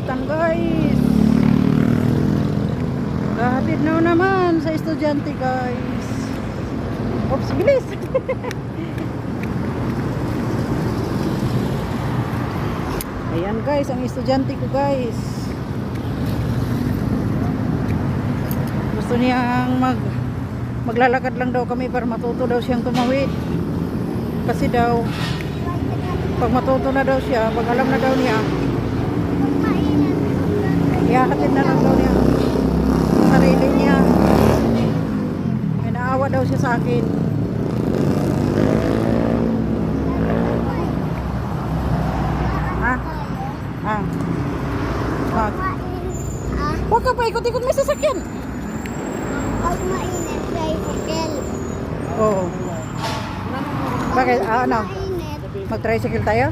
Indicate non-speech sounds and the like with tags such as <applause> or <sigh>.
initan guys. Kahatid na naman sa estudyante guys. Oops, bilis. <laughs> Ayan guys, ang estudyante ko guys. Gusto niyang mag maglalakad lang daw kami para matuto daw siyang tumawid. Kasi daw pag matuto na daw siya, pag alam na daw niya, ihahatid na lang daw niya sa sarili niya. May naawa daw siya sa akin. Ha? Ha? Wag. Ah, Huwag ka pa ikot-ikot may sasakyan. pag mainit, tricycle. Oo. Bakit? Ah, ano? Mag-tricycle tayo?